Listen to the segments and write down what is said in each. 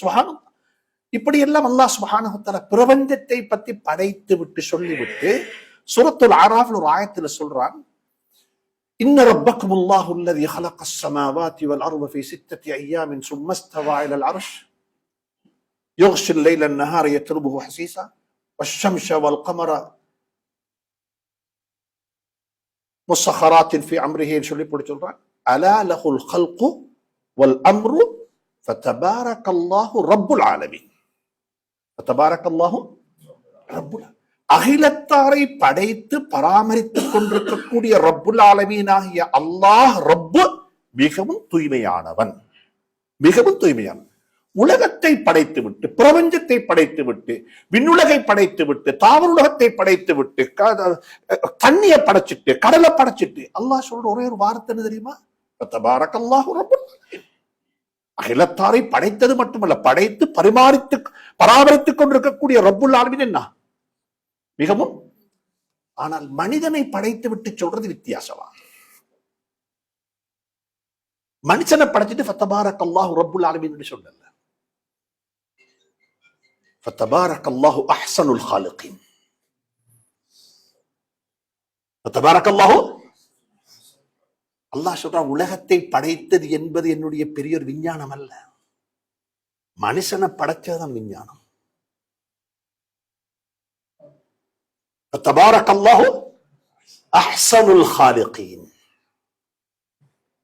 சுபஹானம் இப்படி எல்லாம் அல்லாஹ் சுபஹானஹுத்தல பிரபஞ்சத்தை பத்தி படைத்து விட்டு சொல்லிவிட்டு சூரத்துல் ஆராஃப்ல ஒரு ஆயத்துல சொல்றான் إن ربكم الله الذي خلق السماوات والأرض في ستة أيام ثم استوى إلى العرش يغشي الليل النهار يطلبه حسيسا والشمس والقمر مسخرات في أمره சொல்லி போட்டு சொல்றான் ألا له الخلق والأمر ஃபத்தபாரக்கல்லாஹு ரப்புல் ஆலமி ஃபத்தபாரக்கல்லாஹு ரப்புல் அகிலத்தாரை படைத்து பராமரித்துக் கொண்டிருக்கக்கூடிய ரப்புல் ஆலமீனாகிய அல்லாஹ் ரப்பு மிகவும் தூய்மையானவன். மிகவும் தூய்மையானவன். உலகத்தை படைத்து விட்டு பிரபஞ்சத்தை படைத்து விட்டு விண்ணுலகை படைத்து விட்டு தாவருலகத்தை படைத்து விட்டு தண்ணியை படைச்சிட்டு கடலை படைச்சிட்டு அல்லாஹ் சொல்ற ஒரே ஒரு வார்த்தை தெரியுமா? தபாரக்கல்லாஹு ரப்புல் ஆலமீன். அகிலத்தாரை படைத்தது மட்டுமல்ல படைத்து பரிமாறித்து பராமரித்துக் கொண்டிருக்கக்கூடிய ரப்புல் ஆலமீன் என்ன? மிகவும் ஆனால் மனிதனை படைத்து விட்டு சொல்றது வித்தியாசமா? மனுஷனை படைச்சிட்டு ஃபத்தபாரக் அல்லாஹு ரப்புல் ஆலமீன் சொல்லல. ஃபத்தபாரக் அல்லாஹு அஹ்சனுல் ஃபத்தபாரக் அல்லாஹு அல்லாஹ் சொல்றான் உலகத்தை படைத்தது என்பது என்னுடைய பெரிய ஒரு விஞ்ஞானம் அல்ல. மனுஷனை படைச்சதுதான் விஞ்ஞானம்.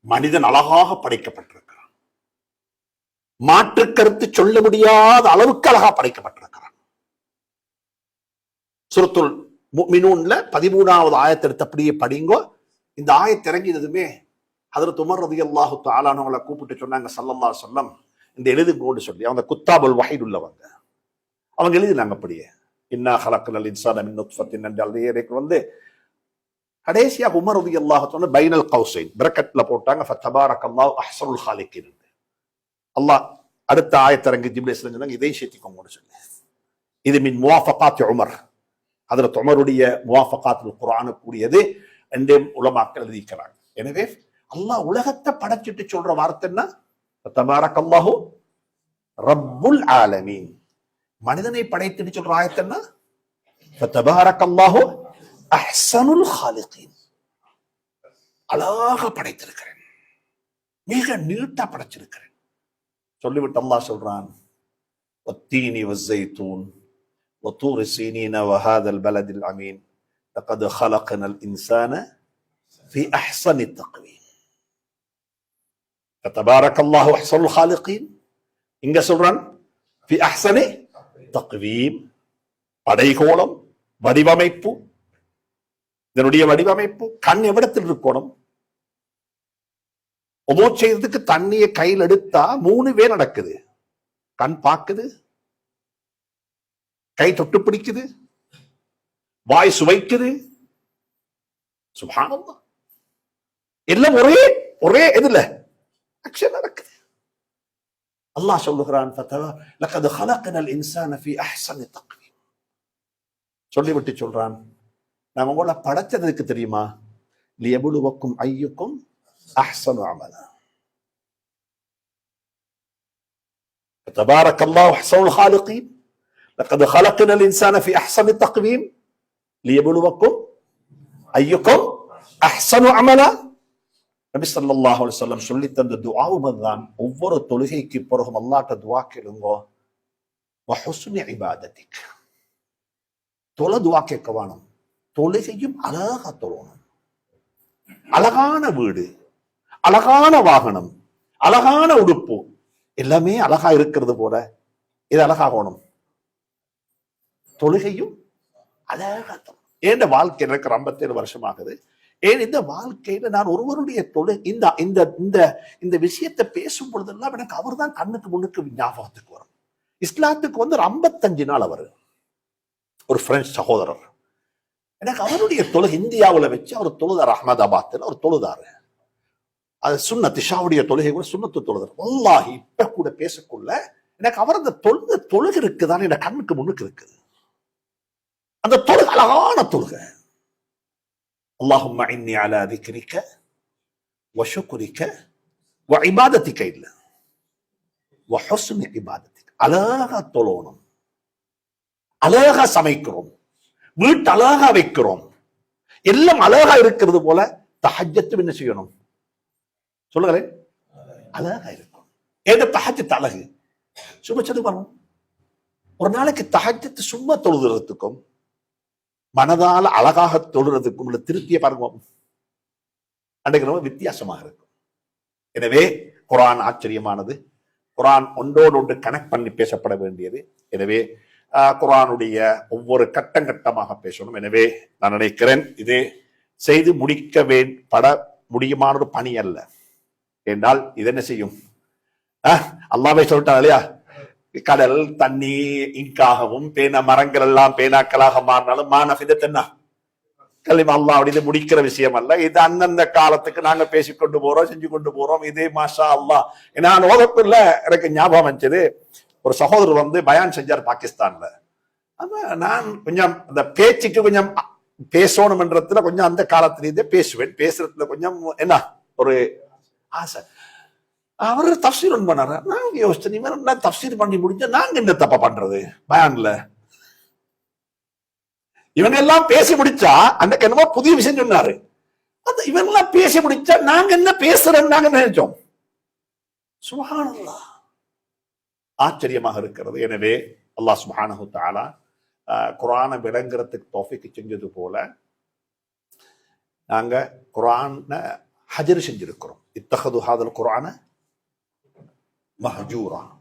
மனிதன் அழகாக படைக்கப்பட்டிருக்கிறான். மாற்று கருத்து சொல்ல முடியாத அளவுக்கு அழகா படைக்கப்பட்டிருக்கிறான். சுரத்துல் மினூன்ல பதிமூணாவது ஆயத்தை அப்படியே படிங்கோ. இந்த ஆயத்தை இறங்கினதுமே அதில் துமர் ரதி அல்லாஹு தாலானவங்களை கூப்பிட்டு சொன்னாங்க சல்லல்லா சொல்லம் இந்த எழுதுங்கோன்னு சொல்லி. அவங்க குத்தாபுல் வகையில் உள்ளவங்க. அவங்க எழுதினாங்க அப்படியே. இன்னா ஹலக்கல் இன்சான மின் நுத்ஃபத்தின் என்றால் வந்து கடைசியா உமர் ரதி அல்லாஹ் சொன்ன பைனல் கவுசைன் பிரக்கட்ல போட்டாங்க ஃபத்தபாரக் அல்லாஹ் அஹ்சனுல் ஹாலிக்கின் அல்லாஹ் அடுத்த ஆயத்தரங்கு ஜிப்ரேஸ் சொன்னாங்க இதையும் சேர்த்திக்கோங்கன்னு சொல்லி. இது மின் முவாஃபகாத் உமர். அதில் உமருடைய முவாஃபகாத் குரானு கூடியது என்றே உலமாக்கள் எழுதிக்கிறாங்க எனவே அல்லாஹ் உலகத்தை படைச்சிட்டு சொல்ற வார்த்தை என்ன தபாரக் அல்லாஹு ரப்புல் ஆலமீன் மனிதனை படைத்துட்டு சொல்ற ஆயத்து என்ன ஃபத்தபாரக் அல்லாஹு அஹ்சனுல் ஹாலிகீன் அழகாக படைத்திருக்கிறேன் மிக நீட்டா படைச்சிருக்கிறேன் சொல்லிவிட்டு அல்லாஹ் சொல்றான் والتين والزيتون وطور سينين وهذا البلد الأمين لقد خلقنا الإنسان في أحسن التقويم فتبارك الله أحسن الخالقين إنجا சொல்றான் في أحسن தக்வீம் படைகோளம் வடிவமைப்பு இதனுடைய வடிவமைப்பு கண் எவ்விடத்தில் இருக்கணும் ஒமோ செய்யறதுக்கு தண்ணியை கையில் எடுத்தா மூணு பேர் நடக்குது கண் பார்க்குது கை தொட்டு பிடிக்குது வாய் சுவைக்குது சுபானந்தா எல்லாம் ஒரே ஒரே இதுல ஆக்ஷன் நடக்குது அல்லாஹ் சொல்லுகிறான் லக்கது ஹலக்கனல் இன்சான ஃபி அஹ்சனி தக்வீம் சொல்லிவிட்டு சொல்றான் நான் உங்களை படைச்சதுக்கு தெரியுமா லியபுலுவக்கும் ஐயுக்கும் அஹ்சனு அமலா تبارك الله احسن الخالقين لقد خلقنا الانسان في احسن تقويم লিয়াবলুবাকুম আইয়ুকুম அஹ்சனு அமலா நபி சல்லாஹ் சொல்லம் சொல்லி தந்த துவாவும் தான் ஒவ்வொரு தொழுகைக்கு பிறகும் அல்லாட்ட துவா கேளுங்கோ இபாதத்திக் தொலை துவா கேட்க வேணும் தொழுகையும் அழகா தொழணும் அழகான வீடு அழகான வாகனம் அழகான உடுப்பு எல்லாமே அழகா இருக்கிறது போல இது அழகாகணும் தொழுகையும் அழகாக தொழணும் ஏன் வாழ்க்கை எனக்கு ஐம்பத்தேழு வருஷம் ஆகுது ஏன் இந்த வாழ்க்கையில நான் ஒருவருடைய தொழு இந்த இந்த இந்த இந்த விஷயத்தை பேசும் பொழுதெல்லாம் எனக்கு அவர் தான் கண்ணுக்கு முன்னுக்கு ஞாபகத்துக்கு வரும். இஸ்லாத்துக்கு வந்து ஒரு ஐம்பத்தஞ்சு நாள் அவர் ஒரு பிரெஞ்சு சகோதரர். எனக்கு அவருடைய தொழுகை இந்தியாவில் வச்சு அவர் தொழுதார் அகமதாபாத்தில் அவர் தொழுதாரு. அது சுண்ண திஷாவுடைய தொழுகை கூட சுண்ணத்து தொழுதார். வல்லாஹி இப்ப கூட பேசக்குள்ள எனக்கு அவர் அந்த தொழுக தொழுகை இருக்குதான் என் கண்ணுக்கு முன்னுக்கு இருக்குது. அந்த தொழுகை அழகான தொழுகை. அல்லாஹும் இன்னி அலா திக்ரிக்க வஷுக்குரிக்க அழகா தொழணும். அழகா சமைக்கிறோம். வீட்டு அழகா வைக்கிறோம். எல்லாம் அழகா இருக்கிறது போல தஹஜத்து என்ன செய்யணும்? சொல்லுங்களேன் அழகா இருக்கும் ஏதோ தஹஜத்து அழகு. சும்மா சொல்லு ஒரு நாளைக்கு தஹஜத்து சும்மா தொழுதுறதுக்கும் மனதால் அழகாக தொழுறதுக்கும் உள்ள திருப்தியை பாருங்க அன்றைக்கு ரொம்ப வித்தியாசமாக இருக்கும். எனவே குரான் ஆச்சரியமானது. குரான் ஒன்றோடு ஒன்று கனெக்ட் பண்ணி பேசப்பட வேண்டியது. எனவே குரானுடைய ஒவ்வொரு கட்டம் கட்டமாக பேசணும். எனவே நான் நினைக்கிறேன் இது செய்து முடிக்க வே பட முடியுமான ஒரு பணி அல்ல. என்றால் இது என்ன செய்யும்? ஆஹ், அல்லாவே சொல்லிட்டான் இல்லையா? கடல் தண்ணி இங்காகவும் பேன மரங்கள் எல்லாம் பேனாக்களாக மாறினாலும் மானபிதத்தன்னா கலிமா அல்லா அப்படின்னு முடிக்கிற விஷயம் அல்ல. இது அந்தந்த காலத்துக்கு நாங்க பேசிக்கொண்டு போறோம் செஞ்சு கொண்டு போறோம். இதே மாஷா அல்லாஹ். நான் ஓதப்பில்ல எனக்கு ஞாபகம் வந்துச்சது ஒரு சகோதரர் வந்து பயான் செஞ்சார் பாகிஸ்தான்ல. ஆனா நான் கொஞ்சம் அந்த பேச்சுக்கு கொஞ்சம் பேசணும்ன்றதுல கொஞ்சம் அந்த காலத்திலேருந்தே பேசுவேன். பேசுறதுல கொஞ்சம் என்ன? ஒரு ஆசை. அவர் தப்சீர் ஒன் பண்ணாரு? நாங்க யோசிச்சேன் இவன் என்ன தப்சீர் பண்ணி முடிஞ்ச நாங்க என்ன தப்பா பண்றது? பயான்ல. இவங்க எல்லாம் பேசி முடிச்சா அந்த என்னமோ புதிய விஷயம் சொன்னாரு. அந்த இவங்க எல்லாம் பேசி முடிச்சா நாங்க என்ன பேசுறோம் நாங்க நினைச்சோம். சுபஹானல்லாஹ். ஆச்சரியமாக இருக்கிறது. எனவே அல்லாஹ் சுப்ஹானஹு தாலா ஆஹ், விளங்குறதுக்கு தோஃபிக்கு செஞ்சது போல நாங்க குரான ஹஜர் செஞ்சிருக்கிறோம். இத்தகது ஹாதல் குரானை مهجوره